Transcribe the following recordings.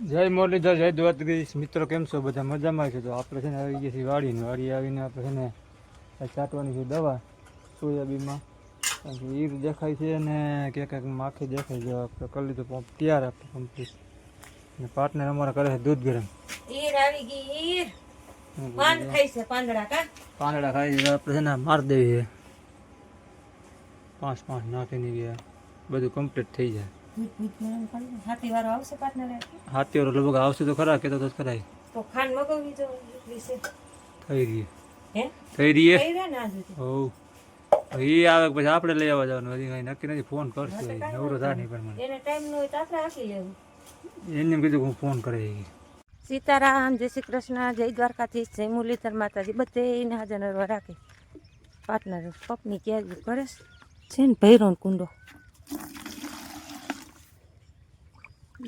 જય મુરલીધર જય દ્વારકાધીશ. મિત્રો કેમ છો? બધા મજામાં છે? તો આપણે છે ને આવી ગયા છીએ વાડીને વાડી આવીને આપણે છે ને આ ચાટવાની છે દવા સોયાબીનમાં. ઈર દેખાય છે અને ક્યાંક ક્યાંક માખી દેખાય છે. આપણે કરી લીધું પંપ તૈયાર આપણે કમ્પ્લીટ અને પાર્ટનર અમારા કરે છે દૂધ ગરમ. ઈર આવી ગઈ ઈર છે પાંદડા કા? પાંદડા ખાઈ છે. આપણે છે ને માર દેવી છે. પાંચ પાંચ નાખીને ગયા બધું કમ્પ્લીટ થઈ જાય. હાથી વાળો આવશે પાર્ટનર લગભગ આવશે તો ખરા કે તો ખરા તો ખાંડ મગાવી જો વિશે થઈ રહી હે? થઈ રહી ના સુધી? એ આવે પછી આપણે લઈ આવવા જવાનું. હજી કઈ નક્કી નથી ફોન કરશે નવરો થાય નહીં પણ મને. એને ટાઈમ ન હોય તો આપણે હાકી લેવું. એને કીધું હું ફોન કરે સીતારામ જય શ્રી કૃષ્ણ જય દ્વારકાથી જય મુરલીધર માતાજી. બધે એને હાજર રાખે. પાર્ટનર પપની ક્યાં કરે છે? ને ભૈરોન કુંડો.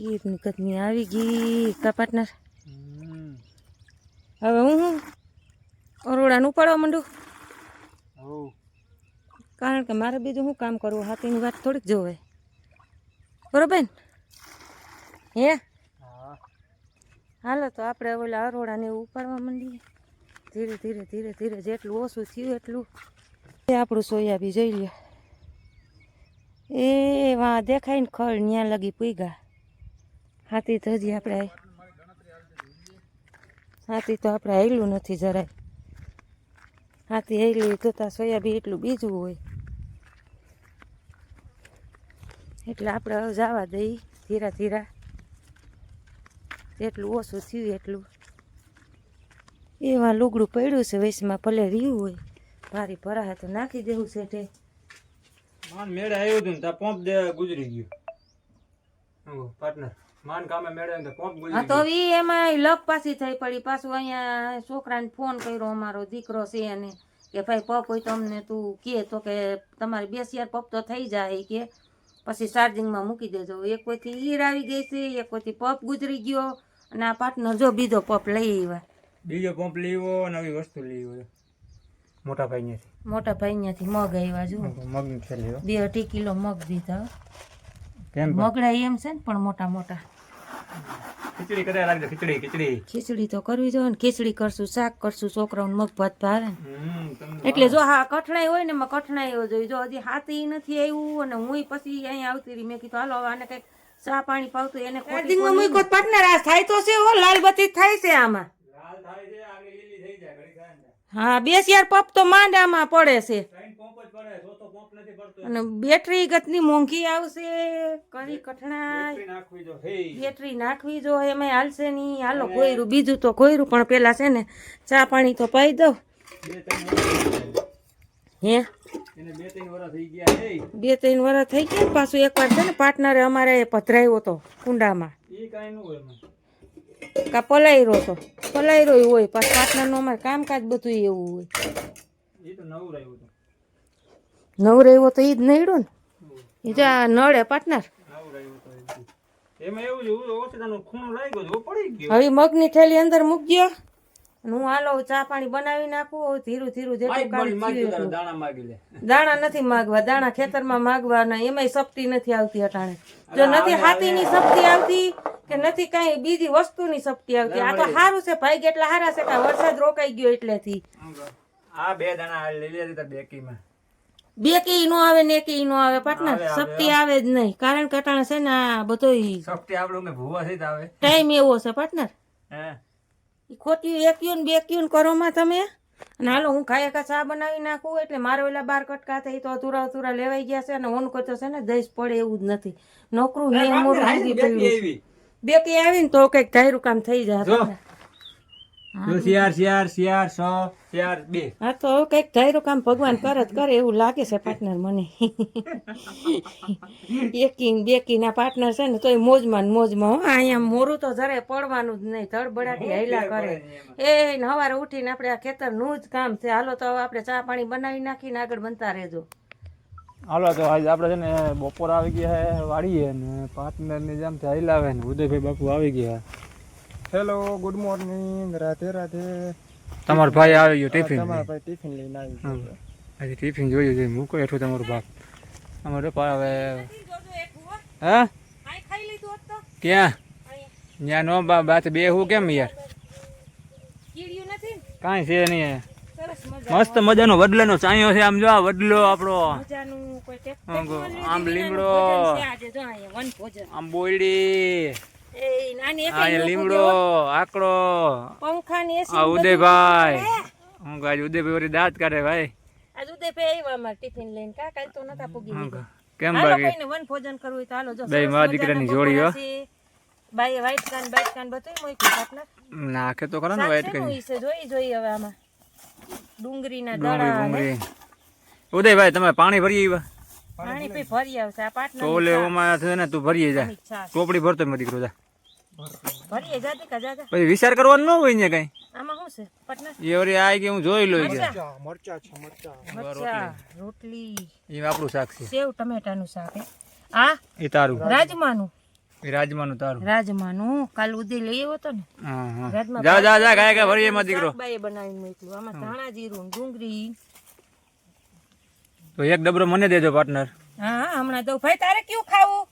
ઈરની કદની આવી ગઈ કા પાર્ટનર હવે હું હું? અરોડાનું ઉપાડવા માંડું. કારણ કે મારે બીજું શું કામ કરવું હાથીની વાત થોડીક જોવે. બરોબર હે? હાલો તો આપણે ઓલા અરોડાને એવું ઉપાડવા માંડીએ. ધીરે ધીરે ધીરે ધીરે જેટલું ઓછું થયું એટલું. એ આપણું સોયાબી જોઈ લે એ વાં દેખાય ને ખળ ન્યા લગી પૂગા હાથી તો હજી આપણે હાથી તો આપણે આવેલું નથી જરાય. હાથી હાયલું જોતા સોયાબી એટલું બીજું હોય. એટલે આપણે હવે જવા દઈ ધીરા ધીરા. જેટલું ઓછું થયું એટલું. એમાં લુગડું પડ્યું છે વૈશમાં ભલે રહ્યું હોય. ભારી ભરા તો નાખી દેવું છે તે. મેળા આવ્યું હતું ને ત્યાં પંપ ગુજરી ગયું. પાર્ટનર માન કામે મેળે ને પંપ હા તો ઈ એમાં લક પાછી થઈ પડી. પાછું અહીંયા છોકરાને ફોન કર્યો અમારો દીકરો છે અને કે ભાઈ પપ હોય તો અમને તું કે તો કે તમારે બે શિયાર પપ તો થઈ જાય કે. પછી ચાર્જિંગમાં મૂકી દેજો. એક કોઈથી ઈર આવી ગઈ છે એક કોઈથી પપ ગુજરી ગયો. અને આ પાર્ટનર જો બીજો પપ લઈ આવ્યા. બીજો પંપ લેવો નવી વસ્તુ લેવો મોટા ભાઈ ને મોટા ભાઈ ન્યાથી મગ આવ્યા જો. મગ છે લેવો બે અઢી કિલો મગ દીધા. કેમ મગડા એમ છે ને પણ મોટા મોટા. ખીચડી કરે રાખજો ખીચડી ખીચડી. ખીચડી તો કરવી જોઈએ ને ખીચડી કરશું શાક કરશું છોકરાઓને મગ ભાત ભાવે એટલે જો હા કઠણાઈ હોય ને એમાં કઠણાઈ જોઈએ જો હજી હાથી નથી આવ્યું અને હું પછી અહીંયા આવતી રહી. મેં કીધું હાલો હવે આને કંઈક ચા પાણી પાવતું એને ચાર્જિંગમાં મૂકો પાર્ટનર આ થાય તો છે હો લાલ બત્તી થાય છે આમાં. હા બેસ યાર પપ તો માંડામાં પડે છે ત્રણ પંપ જ પડે ચોથો પંપ નથી પડતો અને બેટરી ગતની મોંઘી આવશે કરી કઠણાય. બેટરી નાખવી જો એમાં હાલશે નહીં. હાલો કોયરું બીજું તો કોયરું પણ પેલા છે ને ચા પાણી તો પાઈ દઉં. બે ત્રણ વર્ષ હે? બે ત્રણ વરસ થઈ ગયા પાછું એક એકવાર છે ને પાર્ટનરે અમારે પધરાયો હતો કુંડામાં. કા પલાઈ પલાયરો તો પલાયરો હોય પાછું પાર્ટનરનું અમારે કામકાજ બધું એવું હોય. એ તો નવું રહ્યું નવરેવો તો ઈ જ નડ્યો ને. એ તો આ નળે પાર્ટનર હવે મગની થેલી અંદર મૂકજો. હું હાલો ચા પાણી બનાવી નાખું ધીરું ધીરું જેટલું. દાણા નથી માગવા દાણા ખેતરમાં માગવાના એમાંય શક્તિ નથી આવતી અટાણે. જો નથી હાથીની શક્તિ આવતી કે નથી કઈ બીજી વસ્તુની સપટી આવતી. આ તો સારું છે ભાઈ એટલા સારા છે કે વરસાદ રોકાઈ ગયો એટલેથી. આ બે દાણા લઈ લે દીધા બેકીમાં. બે કે નો આવે ને કી નો આવે પાટનર શક્તિ આવે. જ નહીં. કારણ કે અટાણે છે ને આ બધો શક્તિ આપણું મેં ભૂવા થઈ આવે. ટાઈમ એવો છે પાર્ટનર. હે. ખોટી એક્યુન બે ક્યુન કરો માં તમે? અને હાલો હું ખાય ખા ચા બનાવી નાખું એટલે મારે ઓલા બાર કટકા થઈ તો અતુરા અતુરા લેવાઈ ગયા છે અને ઓન કરતો છે ને દઈશ પડે એવું જ નથી. નોકરું હે મોરું લાગી પડ્યું છે. બે કે આવીને તો કંઈક ધાર્યું કામ થઈ જાય શિયાર શિયાર શિયાર સો શિયાર બે. હા તો કંઈક ધાર્યું કામ ભગવાન કરે જ કરે એવું લાગે છે પાર્ટનર મને. એકી બેકી ના પાર્ટનર છે ને તોય મોજમાં મોજમાં હો અહીંયા મોરું તો જરાય પડવાનું જ નહીં ધડબડાટી હૈલા કરે. એ સવારે ઉઠીને આપણે આ ખેતરનું જ કામ છે. હાલો તો આપણે ચા પાણી બનાવી નાખીને આગળ બનતા રહેજો. હાલો તો આજે આપણે છે ને બપોર આવી ગયા વાડીએ વાળીએ ને પાર્ટનર ને જેમ થી લાવે ને ઉદયભાઈ બાપુ આવી ગયા. Hello good morning Radhe Radhe. તમારો ભાઈ આવી ગયો ટિફિન તમારા ભાઈ ટિફિન લઈને આવી ગયો આજે ટિફિન જોયું છે. મૂકો એઠો તમારું બાપ અમારો પા હવે હે. ક્યાં? ત્યાં નો બા બાત બે હું કેમ યાર? કીડ્યું નથી? ને? કાંઈ છે નહીં. મસ્ત મજાનો વડલાનો ચાયો છે આમ જો આ વડલો આપણો. મજાનું કોઈ આમ લીમડો. આજે. જો અહીંયા વન ભોજન આમ બોયડી. લીમડો આકડો. પંખાની એસી ઉદયભાઈ. હું ઉદયભાઈ વળી દાંત કાઢે ભાઈ. આજ ઉદયભાઈ આવ્યા અમારે ટિફિન લઈને. કા કાલ તો નતા પૂગી કેમ બાકી? વન ભોજન કરવું હોય તો હાલો જો બે સરસ દીકરાની જોડી હો. બાઈ white કાન બાઈટ કાન મૂક્યું પાટલા. નાખે તો ખરા ને વાઈટ છે? જોઈ જોઈ હવે આમાં. ડુંગરીના દડા ઉદયભાઈ તમે પાણી ભરી આવ્યા પાણી ભરી આવશે. આ તો ઓલે ઓમાં છે ને તું ભરી જા. ટોપડી ભરતો મારી દીકરો જા. પછી વિચાર કરવાનો ન હોય ને કઈ? આમાં શું છે? પટના? એ વળી કે હું જોઈ લઉં કે. મરચા? મરચા છે મરચા. મરચા રોટલી. એ આપણું શાક છે. સેવ ટમેટાનું શાક આ? એ તારું. રાજમાનું. રાજમાનું તારું. રાજમાનું. કાલ ઉદય લઈ આવ્યો તો ને? હા હા. રાજમા જા જા જા ગાય ગાય ભરીએ મારો દીકરો. શાકબાઈએ બનાવીને મોકલ્યું આમાં ધાણા જીરું ડુંગળી. તો એક ડબરો મને દેજો પાર્ટનર હા હા, હમણાં દઉં ભાઈ તારે કયું ખાવું?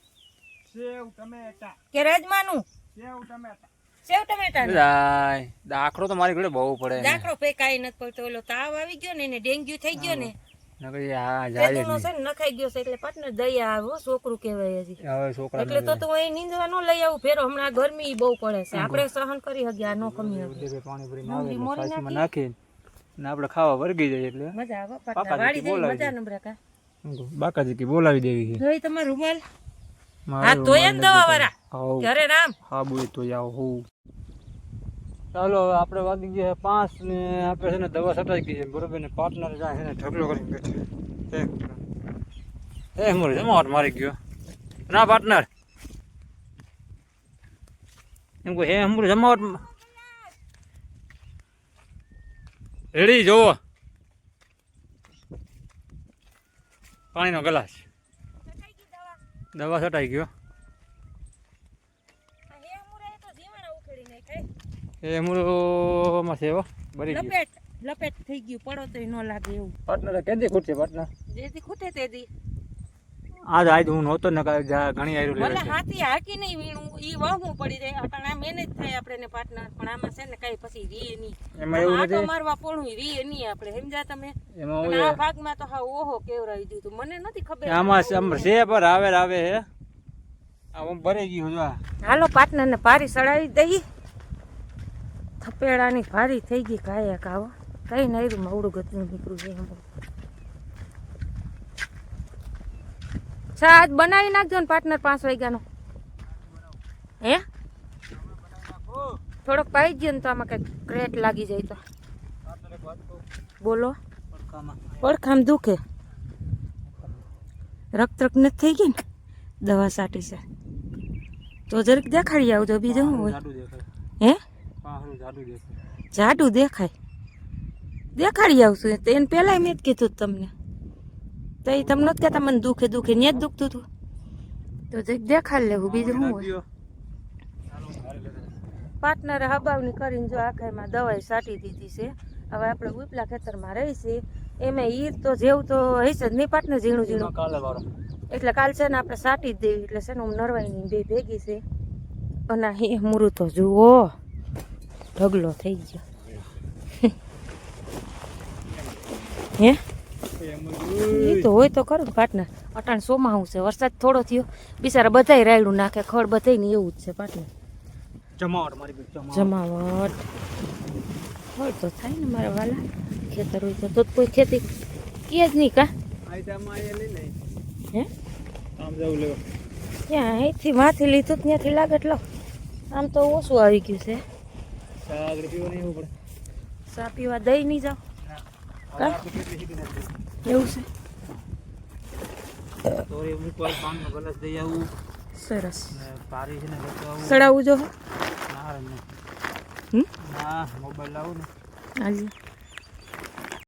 સેવ ટમેટા. કે રાજમાનું? સેવ ટમેટા સેવ દાખલો તો મારી ઘરે બહુ પડે દાખરો ફેકાઈ નથી પડતો. ઓલો તાવ આવી ગયો ને એને ડેન્ગ્યુ થઈ ગયો ને. નકર એ જાય જ પેદુનો છે ને નખાઈ ગયો છે એટલે પાટનર દયા આવ્યો છોકરું કહેવાય હજી. હવે છોકરા એટલે તો તું અહીં નીંદવા ન લઈ આવું ફેરો. હમણાં ગરમી બહુ પડે છે. આપણે સહન કરી શકીએ નો કમી પાણી ને આપણે ખાવા વર્ગી જાય એટલે. મજા આવે પાટના વાડી બોલાવી મજા નંબર કા. બાકાજી કી બોલાવી દેવી છે? જોઈ તમારું રૂમાલ હા તોય ને દવા વાળા. ઘરે રામ. હા બોય તો હું ચાલો હવે આપણે વાગી ગયા પાંચ ને આપણે છે ને દવા સટાઈ ગઈ છે બરોબર ને? પાર્ટનર જાય છે ને ઢગલો કરીને બેઠો એ મોરે જમાવટ મારી ગયો. ના પાર્ટનર એમ કહું હે હમરું જમાવટ રેડી જોવો પાણીનો ગ્લાસ. દવા છટાઈ ગયો. એ હમણાં છે હો ભરી ગયું. લપેટ લપેટ થઈ ગયું પડો તો ન લાગે એવું. પાર્ટનર કેદી ખૂટશે પાર્ટનર જેથી ખૂટે તેથી આજ આજ હું નહોતો ને ઘણી આયરું લેવા છે. હાથી હાકી નહીં વીણું ઈ વહમું પડી જાય. પણ આ મેનેજ થાય આપણે ને પાર્ટનર પણ આમાં છે ને કઈ પછી રીએ નહીં. એમાં એવું નથી. મારવા પોણું રીએ નહીં આપણે સમજ્યા તમે? એમાં હું આ ભાગમાં તો હા ઓહો કેવરાવી દીધું મને નથી ખબર આમાં છે- આમ છે પર આવે આવે હે. આ હું ભરી ગયું જો હાલો પાર્ટનર ને પારી સડાવી દઈ. થપેડાની ભારી થઈ ગઈ કાયા કાવો કઈ નહીં મવડું ગતું નીકળું છે આજ બનાવી નાખજો ને પાર્ટનર પાંચ વાગ્યાનો. હે? થોડોક પાઈ ગયો ને તો આમાં કંઈક ક્રેટ લાગી જાય તો. બોલો. પડખામ દુખે. રક્ત રક્ત નથી થઈ ગઈ ને? દવા સાટી છે. તો જરીક દેખાડી આવજો બીજું શું હોય? હે? જાડું દેખાય. દેખાડી આવશું. તો એને પહેલાં મેં જ કીધું તમને. તો એ તમને નથી કહેતા મને દુખે દુખે ને જ દુખતું હતું. તો દેખાડ લેવું બીજું શું હોય. પાર્ટનરે હબાવની કરીને જો આખામાં દવાઈ સાટી દીધી છે. હવે આપણે ઉપલા ખેતરમાં રહીશે. એમાં ઈર તો જેવું તો હશે જ નહીં પાર્ટનર ઝીણું ઝીણું. એટલે કાલ છે ને આપણે સાટી જ દેવી એટલે છે ને હું નરવાઈની બે ભેગી છે. અને હે મૂરું તો જુઓ ઢગલો થઈ ગયો. હે? એ તો હોય તો ખરું પાટના. અટાણ સોમાવું છે. વરસાદ થોડો થયો. બિચારા બધાય રાયડું નાખે. ખડ બધાય ને એવું જ છે પાટના. જમાવટ મારી જમાવટ. હોય તો થાય ને મારા વાલા. ખેતર હોય તો તો કોઈ ખેતી. કે જ નહીં કા? હે? ત્યાં અહીંથી માથી લીધું ત્યાંથી લાગે એટલો આમ તો ઓછું આવી ગયું છે. સા પીવા દઈ નહીં જાઓ. એવું છે? સરસ. ચડાવવું પારી છે ને આવું. સડાવું જો ના મોબાઈલ લાવું ને. આજે